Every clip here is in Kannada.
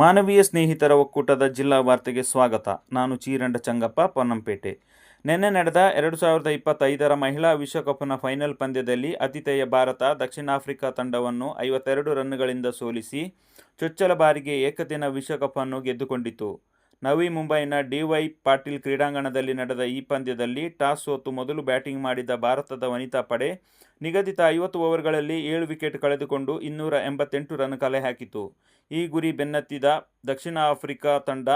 ಮಾನವೀಯ ಸ್ನೇಹಿತರ ಒಕ್ಕೂಟದ ಜಿಲ್ಲಾ ವಾರ್ತೆಗೆ ಸ್ವಾಗತ. ನಾನು ಚೀರಂಡ ಚಂಗಪ್ಪ, ಪೊನ್ನಂಪೇಟೆ. ನಿನ್ನೆ ನಡೆದ ಎರಡು ಸಾವಿರದ ಇಪ್ಪತ್ತೈದರ ಮಹಿಳಾ ವಿಶ್ವಕಪ್ನ ಫೈನಲ್ ಪಂದ್ಯದಲ್ಲಿ ಆತಿಥೇಯ ಭಾರತ ದಕ್ಷಿಣ ಆಫ್ರಿಕಾ ತಂಡವನ್ನು ಐವತ್ತೆರಡು ರನ್ನುಗಳಿಂದ ಸೋಲಿಸಿ ಚೊಚ್ಚಲ ಬಾರಿಗೆ ಏಕದಿನ ವಿಶ್ವಕಪ್ ಅನ್ನು ಗೆದ್ದುಕೊಂಡಿತು. ನವಿ ಮುಂಬೈನ ಡಿವೈ ಪಾಟೀಲ್ ಕ್ರೀಡಾಂಗಣದಲ್ಲಿ ನಡೆದ ಈ ಪಂದ್ಯದಲ್ಲಿ ಟಾಸ್ ಸೋತು ಮೊದಲು ಬ್ಯಾಟಿಂಗ್ ಮಾಡಿದ ಭಾರತದ ವನಿತಾ ಪಡೆ ನಿಗದಿತ ಐವತ್ತು ಓವರ್ಗಳಲ್ಲಿ ಏಳು ವಿಕೆಟ್ ಕಳೆದುಕೊಂಡು ಇನ್ನೂರ ಎಂಬತ್ತೆಂಟು ರನ್ ಕಲೆ ಹಾಕಿತು. ಈ ಗುರಿ ಬೆನ್ನತ್ತಿದ ದಕ್ಷಿಣ ಆಫ್ರಿಕಾ ತಂಡ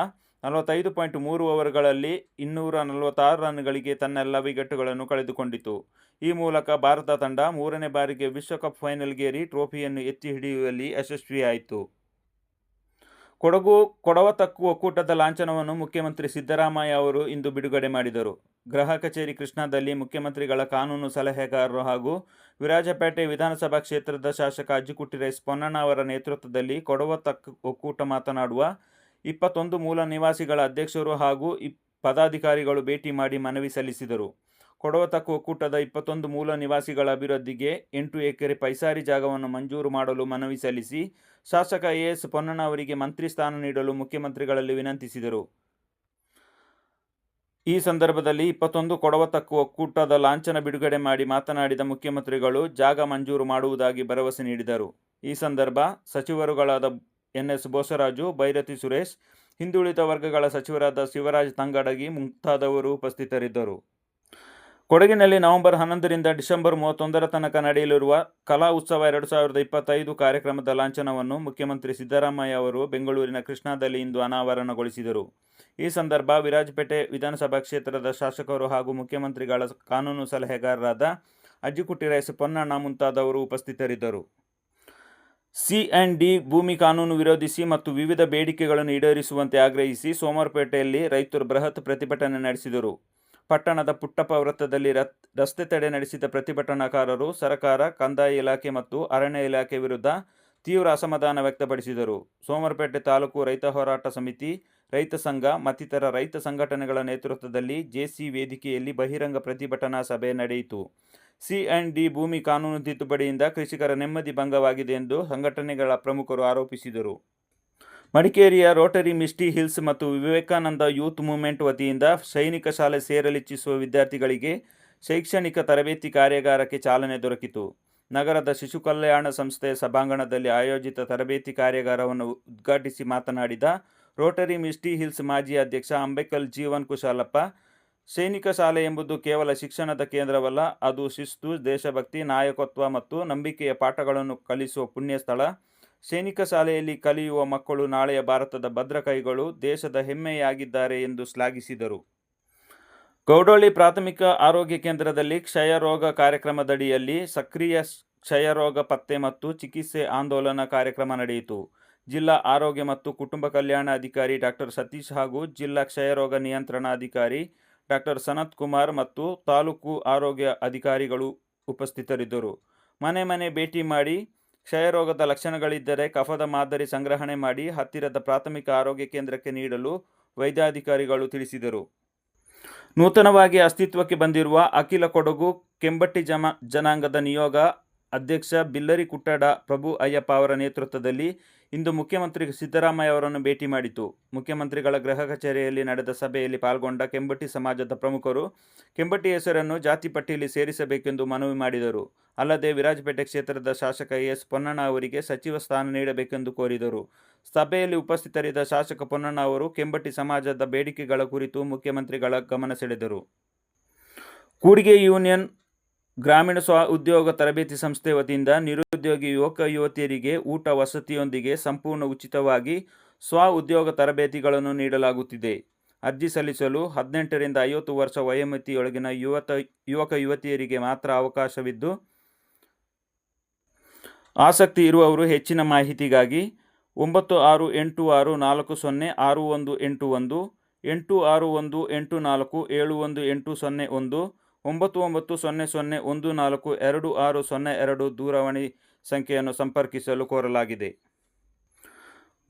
ನಲವತ್ತೈದು ಪಾಯಿಂಟ್ ಮೂರು ಓವರ್ಗಳಲ್ಲಿ ಇನ್ನೂರ ನಲವತ್ತಾರು ರನ್ಗಳಿಗೆ ತನ್ನೆಲ್ಲ ವಿಕೆಟ್ಗಳನ್ನು ಕಳೆದುಕೊಂಡಿತು. ಈ ಮೂಲಕ ಭಾರತ ತಂಡ ಮೂರನೇ ಬಾರಿಗೆ ವಿಶ್ವಕಪ್ ಫೈನಲ್ಗೇರಿ ಟ್ರೋಫಿಯನ್ನು ಎತ್ತಿ ಹಿಡಿಯುವಲ್ಲಿ ಯಶಸ್ವಿಯಾಯಿತು. ಕೊಡಗು, ಕೊಡವ ತಕ್ಕು ಒಕ್ಕೂಟದ ಲಾಂಛನವನ್ನು ಮುಖ್ಯಮಂತ್ರಿ ಸಿದ್ದರಾಮಯ್ಯ ಅವರು ಇಂದು ಬಿಡುಗಡೆ ಮಾಡಿದರು. ಗೃಹ ಕಚೇರಿ ಕೃಷ್ಣಾದಲ್ಲಿ ಮುಖ್ಯಮಂತ್ರಿಗಳ ಕಾನೂನು ಸಲಹೆಗಾರರು ಹಾಗೂ ವಿರಾಜಪೇಟೆ ವಿಧಾನಸಭಾ ಕ್ಷೇತ್ರದ ಶಾಸಕ ಅಜ್ಜಿಕುಟ್ಟಿ ರೈಸ್ ಪೊನ್ನಣ್ಣ ಅವರ ನೇತೃತ್ವದಲ್ಲಿ ಕೊಡವ ತಕ್ಕು ಒಕ್ಕೂಟ ಮಾತನಾಡುವ ಇಪ್ಪತ್ತೊಂದು ಮೂಲ ನಿವಾಸಿಗಳ ಅಧ್ಯಕ್ಷರು ಹಾಗೂ ಇಪ್, ಪದಾಧಿಕಾರಿಗಳು ಭೇಟಿ ಮಾಡಿ ಮನವಿ ಸಲ್ಲಿಸಿದರು. ಕೊಡವತಕ್ಕು ಒಕ್ಕೂಟದ ಇಪ್ಪತ್ತೊಂದು ಮೂಲ ನಿವಾಸಿಗಳ ಅಭಿವೃದ್ಧಿಗೆ ಎಂಟು ಎಕರೆ ಪೈಸಾರಿ ಜಾಗವನ್ನು ಮಂಜೂರು ಮಾಡಲು ಮನವಿ ಸಲ್ಲಿಸಿ ಶಾಸಕ ಎ ಎಸ್ ಪೊನ್ನಣ್ಣ ಅವರಿಗೆ ಮಂತ್ರಿ ಸ್ಥಾನ ನೀಡಲು ಮುಖ್ಯಮಂತ್ರಿಗಳಲ್ಲಿ ವಿನಂತಿಸಿದರು. ಈ ಸಂದರ್ಭದಲ್ಲಿ ಇಪ್ಪತ್ತೊಂದು ಕೊಡವತಕ್ಕು ಒಕ್ಕೂಟದ ಲಾಂಛನ ಬಿಡುಗಡೆ ಮಾಡಿ ಮಾತನಾಡಿದ ಮುಖ್ಯಮಂತ್ರಿಗಳು ಜಾಗ ಮಂಜೂರು ಮಾಡುವುದಾಗಿ ಭರವಸೆ ನೀಡಿದರು. ಈ ಸಂದರ್ಭ ಸಚಿವರುಗಳಾದ ಎನ್ ಎಸ್ ಬೋಸರಾಜು, ಭೈರತಿ ಸುರೇಶ್, ಹಿಂದುಳಿದ ವರ್ಗಗಳ ಸಚಿವರಾದ ಶಿವರಾಜ್ ತಂಗಡಗಿ ಮುಂತಾದವರು ಉಪಸ್ಥಿತರಿದ್ದರು. ಕೊಡಗಿನಲ್ಲಿ ನವೆಂಬರ್ ಹನ್ನೊಂದರಿಂದ ಡಿಸೆಂಬರ್ ಮೂವತ್ತೊಂದರ ತನಕ ನಡೆಯಲಿರುವ ಕಲಾ ಉತ್ಸವ ಎರಡು ಸಾವಿರದ ಇಪ್ಪತ್ತೈದು ಕಾರ್ಯಕ್ರಮದ ಲಾಂಛನವನ್ನು ಮುಖ್ಯಮಂತ್ರಿ ಸಿದ್ದರಾಮಯ್ಯ ಅವರು ಬೆಂಗಳೂರಿನ ಕೃಷ್ಣಾದಲ್ಲಿ ಇಂದು ಅನಾವರಣಗೊಳಿಸಿದರು. ಈ ಸಂದರ್ಭ ವಿರಾಜಪೇಟೆ ವಿಧಾನಸಭಾ ಕ್ಷೇತ್ರದ ಶಾಸಕರು ಹಾಗೂ ಮುಖ್ಯಮಂತ್ರಿಗಳ ಕಾನೂನು ಸಲಹೆಗಾರರಾದ ಅಜ್ಜಿಕುಟ್ಟಿ ರೈಸ್ ಪೊನ್ನಣ್ಣ ಮುಂತಾದವರು ಉಪಸ್ಥಿತರಿದ್ದರು. ಸಿ ಆ್ಯಂಡ್ ಡಿ ಭೂಮಿ ಕಾನೂನು ವಿರೋಧಿಸಿ ಮತ್ತು ವಿವಿಧ ಬೇಡಿಕೆಗಳನ್ನು ಈಡೇರಿಸುವಂತೆ ಆಗ್ರಹಿಸಿ ಸೋಮವಾರಪೇಟೆಯಲ್ಲಿ ರೈತರು ಬೃಹತ್ ಪ್ರತಿಭಟನೆ ನಡೆಸಿದರು. ಪಟ್ಟಣದ ಪುಟ್ಟಪ್ಪ ವೃತ್ತದಲ್ಲಿ ರಸ್ತೆ ತಡೆ ನಡೆಸಿದ ಪ್ರತಿಭಟನಾಕಾರರು ಸರ್ಕಾರ, ಕಂದಾಯ ಇಲಾಖೆ ಮತ್ತು ಅರಣ್ಯ ಇಲಾಖೆ ವಿರುದ್ಧ ತೀವ್ರ ಅಸಮಾಧಾನ ವ್ಯಕ್ತಪಡಿಸಿದರು. ಸೋಮರಪೇಟೆ ತಾಲೂಕು ರೈತ ಹೋರಾಟ ಸಮಿತಿ, ರೈತ ಸಂಘ ಮತ್ತಿತರ ರೈತ ಸಂಘಟನೆಗಳ ನೇತೃತ್ವದಲ್ಲಿ ಜೆಸಿ ವೇದಿಕೆಯಲ್ಲಿ ಬಹಿರಂಗ ಪ್ರತಿಭಟನಾ ಸಭೆ ನಡೆಯಿತು. ಸಿ ಆ್ಯಂಡ್ ಡಿ ಭೂಮಿ ಕಾನೂನು ತಿದ್ದುಪಡಿಯಿಂದ ಕೃಷಿಕರ ನೆಮ್ಮದಿ ಭಂಗವಾಗಿದೆ ಎಂದು ಸಂಘಟನೆಗಳ ಪ್ರಮುಖರು ಆರೋಪಿಸಿದರು. ಮಡಿಕೇರಿಯ ರೋಟರಿ ಮಿಸ್ಟಿ ಹಿಲ್ಸ್ ಮತ್ತು ವಿವೇಕಾನಂದ ಯೂತ್ ಮೂವ್ಮೆಂಟ್ ವತಿಯಿಂದ ಸೈನಿಕ ಶಾಲೆ ಸೇರಲಿಚ್ಛಿಸುವ ವಿದ್ಯಾರ್ಥಿಗಳಿಗೆ ಶೈಕ್ಷಣಿಕ ತರಬೇತಿ ಕಾರ್ಯಾಗಾರಕ್ಕೆ ಚಾಲನೆ ದೊರಕಿತು. ನಗರದ ಶಿಶು ಕಲ್ಯಾಣ ಸಂಸ್ಥೆಯ ಸಭಾಂಗಣದಲ್ಲಿ ಆಯೋಜಿತ ತರಬೇತಿ ಕಾರ್ಯಾಗಾರವನ್ನು ಉದ್ಘಾಟಿಸಿ ಮಾತನಾಡಿದ ರೋಟರಿ ಮಿಸ್ಟಿ ಹಿಲ್ಸ್ ಮಾಜಿ ಅಧ್ಯಕ್ಷ ಅಂಬೇಕಲ್ ಜೀವನ್ ಕುಶಾಲಪ್ಪ, ಸೈನಿಕ ಶಾಲೆ ಎಂಬುದು ಕೇವಲ ಶಿಕ್ಷಣದ ಕೇಂದ್ರವಲ್ಲ, ಅದು ಶಿಸ್ತು, ದೇಶಭಕ್ತಿ, ನಾಯಕತ್ವ ಮತ್ತು ನಂಬಿಕೆಯ ಪಾಠಗಳನ್ನು ಕಲಿಸುವ ಪುಣ್ಯ ಸ್ಥಳ ಸೈನಿಕ ಶಾಲೆಯಲ್ಲಿ ಕಲಿಯುವ ಮಕ್ಕಳು ನಾಳೆಯ ಭಾರತದ ಭದ್ರಕೈಗಳು ದೇಶದ ಹೆಮ್ಮೆಯಾಗಿದ್ದಾರೆ ಎಂದು ಶ್ಲಾಘಿಸಿದರು. ಗೌಡೊಳ್ಳಿ ಪ್ರಾಥಮಿಕ ಆರೋಗ್ಯ ಕೇಂದ್ರದಲ್ಲಿ ಕ್ಷಯರೋಗ ಕಾರ್ಯಕ್ರಮದಡಿಯಲ್ಲಿ ಸಕ್ರಿಯ ಕ್ಷಯರೋಗ ಪತ್ತೆ ಮತ್ತು ಚಿಕಿತ್ಸೆ ಆಂದೋಲನ ಕಾರ್ಯಕ್ರಮ ನಡೆಯಿತು. ಜಿಲ್ಲಾ ಆರೋಗ್ಯ ಮತ್ತು ಕುಟುಂಬ ಕಲ್ಯಾಣ ಅಧಿಕಾರಿ ಡಾಕ್ಟರ್ ಸತೀಶ್ ಹಾಗೂ ಜಿಲ್ಲಾ ಕ್ಷಯರೋಗ ನಿಯಂತ್ರಣ ಅಧಿಕಾರಿ ಡಾಕ್ಟರ್ ಸನತ್ ಕುಮಾರ್ ಮತ್ತು ತಾಲೂಕು ಆರೋಗ್ಯ ಅಧಿಕಾರಿಗಳು ಉಪಸ್ಥಿತರಿದ್ದರು. ಮನೆ ಮನೆ ಭೇಟಿ ಮಾಡಿ ಕ್ಷಯರೋಗದ ಲಕ್ಷಣಗಳಿದ್ದರೆ ಕಫದ ಮಾದರಿ ಸಂಗ್ರಹಣೆ ಮಾಡಿ ಹತ್ತಿರದ ಪ್ರಾಥಮಿಕ ಆರೋಗ್ಯ ಕೇಂದ್ರಕ್ಕೆ ನೀಡಲು ವೈದ್ಯಾಧಿಕಾರಿಗಳು ತಿಳಿಸಿದರು. ನೂತನವಾಗಿ ಅಸ್ತಿತ್ವಕ್ಕೆ ಬಂದಿರುವ ಅಖಿಲ ಕೊಡಗು ಕೆಂಬಟ್ಟಿ ಜಮ ಜನಾಂಗದ ನಿಯೋಗ ಅಧ್ಯಕ್ಷ ಬಿಲ್ಲರಿ ಕುಟ್ಟಡ ಪ್ರಭು ಅಯ್ಯಪ್ಪ ಅವರ ನೇತೃತ್ವದಲ್ಲಿ ಇಂದು ಮುಖ್ಯಮಂತ್ರಿ ಸಿದ್ದರಾಮಯ್ಯ ಅವರನ್ನು ಭೇಟಿ ಮಾಡಿತು. ಮುಖ್ಯಮಂತ್ರಿಗಳ ಗೃಹ ಕಚೇರಿಯಲ್ಲಿ ನಡೆದ ಸಭೆಯಲ್ಲಿ ಪಾಲ್ಗೊಂಡ ಕೆಂಬಟ್ಟಿ ಸಮಾಜದ ಪ್ರಮುಖರು ಕೆಂಬಟ್ಟಿ ಹೆಸರನ್ನು ಜಾತಿ ಪಟ್ಟಿಯಲ್ಲಿ ಸೇರಿಸಬೇಕೆಂದು ಮನವಿ ಮಾಡಿದರು. ಅಲ್ಲದೆ ವಿರಾಜಪೇಟೆ ಕ್ಷೇತ್ರದ ಶಾಸಕ ಎಸ್ ಪೊನ್ನಣ್ಣ ಅವರಿಗೆ ಸಚಿವ ಸ್ಥಾನ ನೀಡಬೇಕೆಂದು ಕೋರಿದರು. ಸಭೆಯಲ್ಲಿ ಉಪಸ್ಥಿತರಿದ್ದ ಶಾಸಕ ಪೊನ್ನಣ್ಣ ಅವರು ಕೆಂಬಟ್ಟಿ ಸಮಾಜದ ಬೇಡಿಕೆಗಳ ಕುರಿತು ಮುಖ್ಯಮಂತ್ರಿಗಳ ಗಮನ ಸೆಳೆದರು. ಕೂಡಿಗೆ ಯೂನಿಯನ್ ಗ್ರಾಮೀಣ ಸ್ವ ಉದ್ಯೋಗ ತರಬೇತಿ ಸಂಸ್ಥೆ ವತಿಯಿಂದ ನಿರುದ್ಯೋಗಿ ಯುವಕ ಯುವತಿಯರಿಗೆ ಊಟ ವಸತಿಯೊಂದಿಗೆ ಸಂಪೂರ್ಣ ಉಚಿತವಾಗಿ ಸ್ವ ಉದ್ಯೋಗ ತರಬೇತಿಗಳನ್ನು ನೀಡಲಾಗುತ್ತಿದೆ. ಅರ್ಜಿ ಸಲ್ಲಿಸಲು ಹದಿನೆಂಟರಿಂದ ಐವತ್ತು ವರ್ಷ ವಯೋಮಿತಿಯೊಳಗಿನ ಯುವತ, ಯುವಕ ಯುವತಿಯರಿಗೆ ಮಾತ್ರ ಅವಕಾಶವಿದ್ದು, ಆಸಕ್ತಿ ಇರುವವರು ಹೆಚ್ಚಿನ ಮಾಹಿತಿಗಾಗಿ ಒಂಬತ್ತು ಆರು ಎಂಟು ಆರು ನಾಲ್ಕು ಸೊನ್ನೆ ಆರು ಒಂದು ಎಂಟು ಒಂದು, ಎಂಟು ಆರು ಒಂದು ಎಂಟು ನಾಲ್ಕು ಏಳು ಒಂದು ಎಂಟು ಸೊನ್ನೆ ಒಂದು ಒಂಬತ್ತು ಒಂಬತ್ತು ಸೊನ್ನೆ ಸೊನ್ನೆ ಒಂದು ನಾಲ್ಕು ಎರಡು ಆರು ಸೊನ್ನೆ ಎರಡು ದೂರವಾಣಿ ಸಂಖ್ಯೆಯನ್ನು ಸಂಪರ್ಕಿಸಲು ಕೋರಲಾಗಿದೆ.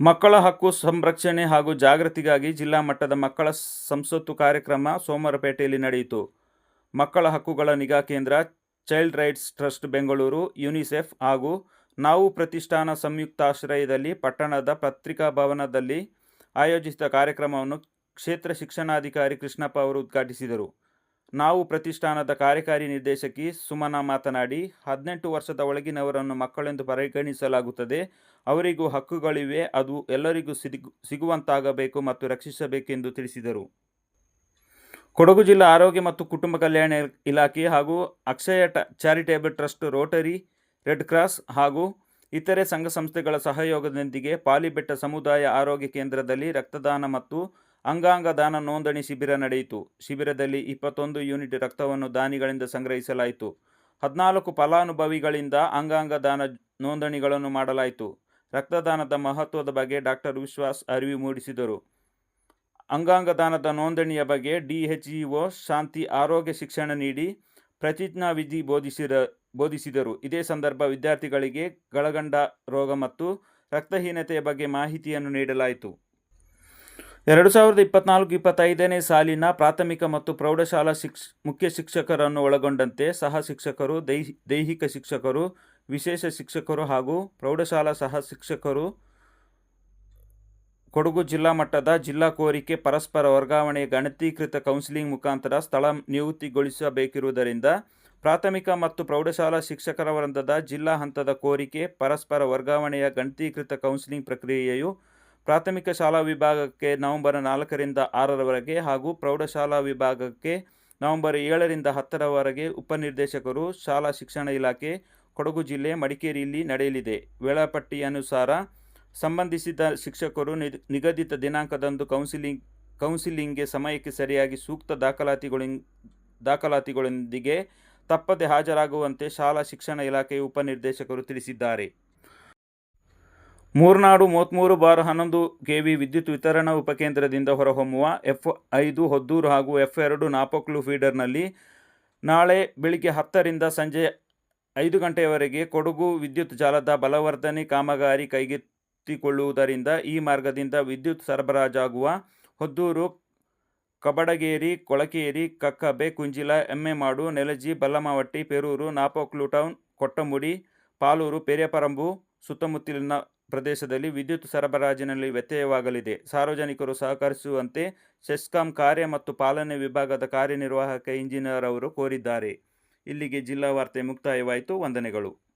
ಮಕ್ಕಳ ಹಕ್ಕು ಸಂರಕ್ಷಣೆ ಹಾಗೂ ಜಾಗೃತಿಗಾಗಿ ಜಿಲ್ಲಾ ಮಟ್ಟದ ಮಕ್ಕಳ ಸಂಸತ್ತು ಕಾರ್ಯಕ್ರಮ ಸೋಮವಾರಪೇಟೆಯಲ್ಲಿ ನಡೆಯಿತು. ಮಕ್ಕಳ ಹಕ್ಕುಗಳ ನಿಗಾ ಕೇಂದ್ರ, child rights trust Bengaluru, UNICEF ಹಾಗೂ ನಾವು ಪ್ರತಿಷ್ಠಾನ ಸಂಯುಕ್ತಾಶ್ರಯದಲ್ಲಿ ಪಟ್ಟಣದ ಪತ್ರಿಕಾ ಭವನದಲ್ಲಿ ಆಯೋಜಿಸಿದ ಕಾರ್ಯಕ್ರಮವನ್ನು ಕ್ಷೇತ್ರ ಶಿಕ್ಷಣಾಧಿಕಾರಿ ಕೃಷ್ಣಪ್ಪ ಅವರು ಉದ್ಘಾಟಿಸಿದರು. ನಾವು ಪ್ರತಿಷ್ಠಾನದ ಕಾರ್ಯಕಾರಿ ನಿರ್ದೇಶಕಿ ಸುಮನ ಮಾತನಾಡಿ, ಹದಿನೆಂಟು ವರ್ಷದ ಒಳಗಿನವರನ್ನು ಮಕ್ಕಳೆಂದು ಪರಿಗಣಿಸಲಾಗುತ್ತದೆ. ಅವರಿಗೂ ಹಕ್ಕುಗಳಿವೆ. ಅದು ಎಲ್ಲರಿಗೂ ಸಿಗು ಸಿಗುವಂತಾಗಬೇಕು ಮತ್ತು ರಕ್ಷಿಸಬೇಕೆಂದು ತಿಳಿಸಿದರು. ಕೊಡಗು ಜಿಲ್ಲಾ ಆರೋಗ್ಯ ಮತ್ತು ಕುಟುಂಬ ಕಲ್ಯಾಣ ಇಲಾಖೆ ಹಾಗೂ Akshaya charitable trust, Rotary, red cross ಹಾಗೂ ಇತರೆ ಸಂಘ ಸಂಸ್ಥೆಗಳ ಸಹಯೋಗದೊಂದಿಗೆ ಪಾಲಿಬೆಟ್ಟ ಸಮುದಾಯ ಆರೋಗ್ಯ ಕೇಂದ್ರದಲ್ಲಿ ರಕ್ತದಾನ ಮತ್ತು ಅಂಗಾಂಗ ದಾನ ನೋಂದಣಿ ಶಿಬಿರ ನಡೆಯಿತು. ಶಿಬಿರದಲ್ಲಿ ಇಪ್ಪತ್ತೊಂದು ಯೂನಿಟ್ ರಕ್ತವನ್ನು ದಾನಿಗಳಿಂದ ಸಂಗ್ರಹಿಸಲಾಯಿತು. ಹದಿನಾಲ್ಕು ಫಲಾನುಭವಿಗಳಿಂದ ಅಂಗಾಂಗ ದಾನ ನೋಂದಣಿಗಳನ್ನು ಮಾಡಲಾಯಿತು. ರಕ್ತದಾನದ ಮಹತ್ವದ ಬಗ್ಗೆ ಡಾಕ್ಟರ್ ವಿಶ್ವಾಸ್ ಅರಿವು ಮೂಡಿಸಿದರು. ಅಂಗಾಂಗ ದಾನದ ನೋಂದಣಿಯ ಬಗ್ಗೆ ಡಿಎಚ್ಇಒ ಶಾಂತಿ, ಆರೋಗ್ಯ, ಶಿಕ್ಷಣ ನೀಡಿ ಪ್ರತಿಜ್ಞಾವಿಧಿ ಬೋಧಿಸಿರ, ಬೋಧಿಸಿದರು. ಇದೇ ಸಂದರ್ಭ ವಿದ್ಯಾರ್ಥಿಗಳಿಗೆ ಗಳಗಂಡ ರೋಗ ಮತ್ತು ರಕ್ತಹೀನತೆಯ ಬಗ್ಗೆ ಮಾಹಿತಿಯನ್ನು ನೀಡಲಾಯಿತು. ಎರಡು ಸಾವಿರದ ಇಪ್ಪತ್ನಾಲ್ಕು ಇಪ್ಪತ್ತೈದನೇ ಸಾಲಿನ ಪ್ರಾಥಮಿಕ ಮತ್ತು ಪ್ರೌಢಶಾಲಾ ಶಿಕ್ಷ, ಮುಖ್ಯ ಶಿಕ್ಷಕರನ್ನು ಒಳಗೊಂಡಂತೆ ಸಹ ಶಿಕ್ಷಕರು ದೈಹಿಕ ಶಿಕ್ಷಕರು, ವಿಶೇಷ ಶಿಕ್ಷಕರು ಹಾಗೂ ಪ್ರೌಢಶಾಲಾ ಸಹ ಶಿಕ್ಷಕರು ಕೊಡಗು ಜಿಲ್ಲಾ ಮಟ್ಟದ ಜಿಲ್ಲಾ ಕೋರಿಕೆ ಪರಸ್ಪರ ವರ್ಗಾವಣೆ ಗಣತೀಕೃತ ಕೌನ್ಸಿಲಿಂಗ್ ಮುಖಾಂತರ ಸ್ಥಳ ನಿಯುಕ್ತಿಗೊಳಿಸಬೇಕಿರುವುದರಿಂದ ಪ್ರಾಥಮಿಕ ಮತ್ತು ಪ್ರೌಢಶಾಲಾ ಶಿಕ್ಷಕರ ವೃಂದದ ಜಿಲ್ಲಾ ಹಂತದ ಕೋರಿಕೆ ಪರಸ್ಪರ ವರ್ಗಾವಣೆಯ ಗಣತೀಕೃತ ಕೌನ್ಸಿಲಿಂಗ್ ಪ್ರಕ್ರಿಯೆಯು ಪ್ರಾಥಮಿಕ ಶಾಲಾ ವಿಭಾಗಕ್ಕೆ ನವೆಂಬರ್ ನಾಲ್ಕರಿಂದ ಆರರವರೆಗೆ ಹಾಗೂ ಪ್ರೌಢಶಾಲಾ ವಿಭಾಗಕ್ಕೆ ನವೆಂಬರ್ ಏಳರಿಂದ ಹತ್ತರವರೆಗೆ ಉಪನಿರ್ದೇಶಕರು ಶಾಲಾ ಶಿಕ್ಷಣ ಇಲಾಖೆ ಕೊಡಗು ಜಿಲ್ಲೆ ಮಡಿಕೇರಿಯಲ್ಲಿ ನಡೆಯಲಿದೆ. ವೇಳಾಪಟ್ಟಿ ಅನುಸಾರ ಸಂಬಂಧಿಸಿದ ಶಿಕ್ಷಕರು ನಿಗದಿತ ದಿನಾಂಕದಂದು ಕೌನ್ಸಿಲಿಂಗ್, ಕೌನ್ಸಿಲಿಂಗ್ಗೆ ಸಮಯಕ್ಕೆ ಸರಿಯಾಗಿ ಸೂಕ್ತ ದಾಖಲಾತಿಗಳ, ದಾಖಲಾತಿಗಳೊಂದಿಗೆ ತಪ್ಪದೆ ಹಾಜರಾಗುವಂತೆ ಶಾಲಾ ಶಿಕ್ಷಣ ಇಲಾಖೆಯ ಉಪನಿರ್ದೇಶಕರು ತಿಳಿಸಿದ್ದಾರೆ. ಮೂರ್ನಾಡು ಮೂವತ್ತ್ಮೂರು ಬಾರ್ ಹನ್ನೊಂದು ಕೆವಿ ವಿದ್ಯುತ್ ವಿತರಣಾ ಉಪಕೇಂದ್ರದಿಂದ ಹೊರಹೊಮ್ಮುವ ಎಫ್ ಐದು ಹೊದ್ದೂರು ಹಾಗೂ ಎಫ್ ಎರಡು ನಾಪೊಕ್ಲು ಫೀಡರ್ನಲ್ಲಿ ನಾಳೆ ಬೆಳಿಗ್ಗೆ ಹತ್ತರಿಂದ ಸಂಜೆ ಐದು ಗಂಟೆಯವರೆಗೆ ಕೊಡಗು ವಿದ್ಯುತ್ ಜಾಲದ ಬಲವರ್ಧನೆ ಕಾಮಗಾರಿ ಕೈಗೆತ್ತಿಕೊಳ್ಳುವುದರಿಂದ ಈ ಮಾರ್ಗದಿಂದ ವಿದ್ಯುತ್ ಸರಬರಾಜಾಗುವ ಹೊದ್ದೂರು, ಕಬಡಗೇರಿ, ಕೊಳಕೇರಿ, ಕಕ್ಕಬೆ, ಕುಂಜಿಲ, ಎಮ್ಮೆಮಾಡು, ನೆಲಜಿ, ಬಲ್ಲಮಾವಟ್ಟಿ, ಪೆರೂರು, ನಾಪೋಕ್ಲು ಟೌನ್, ಕೊಟ್ಟಮುಡಿ, ಪಾಲೂರು, ಪೆರಿಯಪರಂಬು ಸುತ್ತಮುತ್ತಲಿನ ಪ್ರದೇಶದಲ್ಲಿ ವಿದ್ಯುತ್ ಸರಬರಾಜಿನಲ್ಲಿ ವ್ಯತ್ಯಯವಾಗಲಿದೆ. ಸಾರ್ವಜನಿಕರು ಸಹಕರಿಸುವಂತೆ ಸೆಸ್ಕಾಂ ಕಾರ್ಯ ಮತ್ತು ಪಾಲನೆ ವಿಭಾಗದ ಕಾರ್ಯನಿರ್ವಾಹಕ ಇಂಜಿನಿಯರ್ ಅವರು ಕೋರಿದ್ದಾರೆ. ಇಲ್ಲಿಗೆ ಜಿಲ್ಲಾ ವಾರ್ತೆ ಮುಕ್ತಾಯವಾಯಿತು. ವಂದನೆಗಳು.